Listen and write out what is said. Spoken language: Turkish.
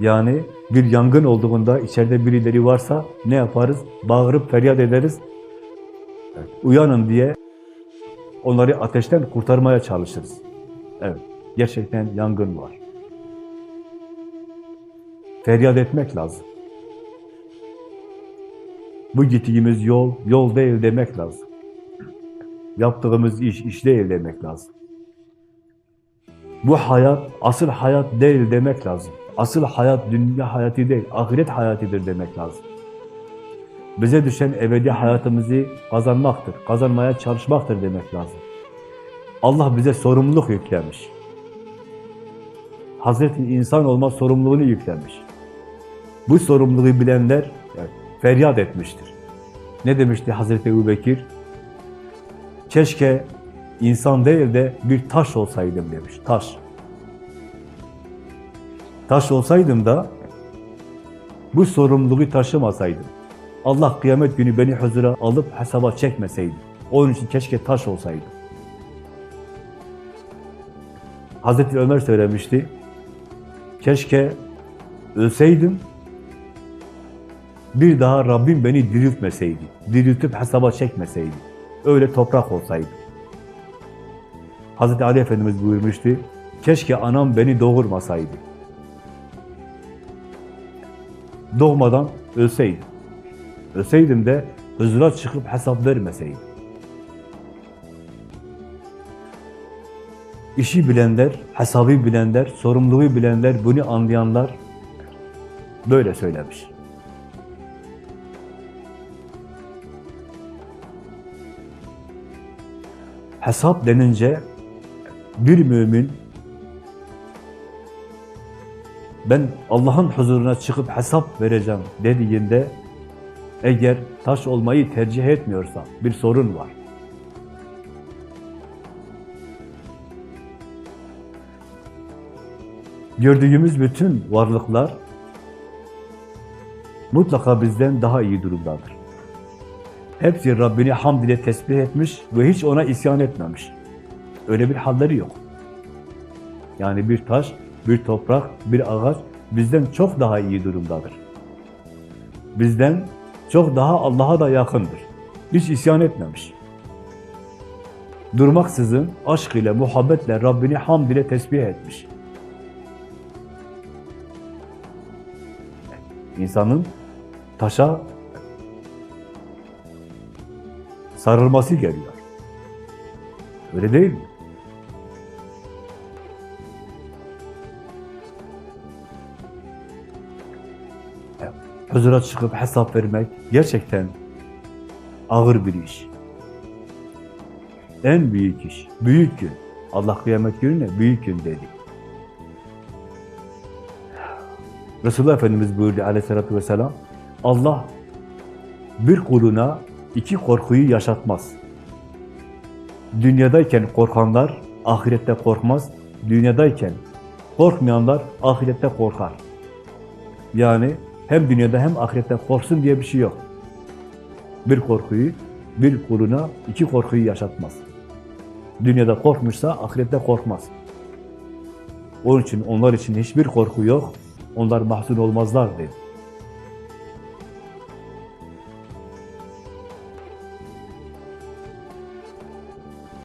Yani bir yangın olduğunda içeride birileri varsa ne yaparız? Bağırıp feryat ederiz. Evet, Uyanın diye onları ateşten kurtarmaya çalışırız. Evet, gerçekten yangın var. Feryat etmek lazım. Bu gittiğimiz yol, yol değil demek lazım. Yaptığımız iş, iş değil demek lazım. Bu hayat, asıl hayat değil demek lazım. Asıl hayat dünya hayatı değil, ahiret hayatıdır demek lazım. Bize düşen ebedi hayatımızı kazanmaktır, kazanmaya çalışmaktır demek lazım. Allah bize sorumluluk yüklemiş. Hazreti insan olma sorumluluğunu yüklemiş. Bu sorumluluğu bilenler evet, feryat etmiştir. Ne demişti Hazreti Ebu Bekir? Keşke insan değil de bir taş olsaydım demiş, taş. Taş olsaydım da bu sorumluluğu taşımasaydım. Allah kıyamet günü beni huzura alıp hesaba çekmeseydi. Onun için keşke taş olsaydım. Hazreti Ömer söylemişti. Keşke ölseydim, bir daha Rabbim beni diriltmeseydi. Diriltip hesaba çekmeseydi. Öyle toprak olsaydı. Hazreti Ali Efendimiz buyurmuştu. Keşke anam beni doğurmasaydı. Doğmadan ölseydim. Ölseydim de huzura çıkıp hesap vermeseydim. İşi bilenler, hesabı bilenler, sorumluluğu bilenler, bunu anlayanlar böyle söylemiş. Hesap denince bir mümin ben Allah'ın huzuruna çıkıp hesap vereceğim dediğinde eğer taş olmayı tercih etmiyorsa bir sorun var. Gördüğümüz bütün varlıklar mutlaka bizden daha iyi durumdadır. Hepsi Rabbini hamd ile tesbih etmiş ve hiç ona isyan etmemiş. Öyle bir halleri yok. Yani bir taş, bir toprak, bir ağaç bizden çok daha iyi durumdadır. Bizden çok daha Allah'a da yakındır. Hiç isyan etmemiş. Durmaksızın aşk ile, muhabbetle Rabbini hamd ile tesbih etmiş. İnsanın taşa sarılması geliyor. Öyle değil mi? Huzura çıkıp hesap vermek gerçekten ağır bir iş. En büyük iş, büyük gün. Allah kıyamet gününe büyük gün dedi. Resulullah Efendimiz buyurdu aleyhissalatü vesselam, Allah bir kuluna iki korkuyu yaşatmaz. Dünyadayken korkanlar ahirette korkmaz, dünyadayken korkmayanlar ahirette korkar. Yani hem dünyada hem ahirette korksun diye bir şey yok. Bir korkuyu, bir kuluna iki korkuyu yaşatmaz. Dünyada korkmuşsa ahirette korkmaz. Onun için onlar için hiçbir korku yok. Onlar mahzun olmazlar dedi.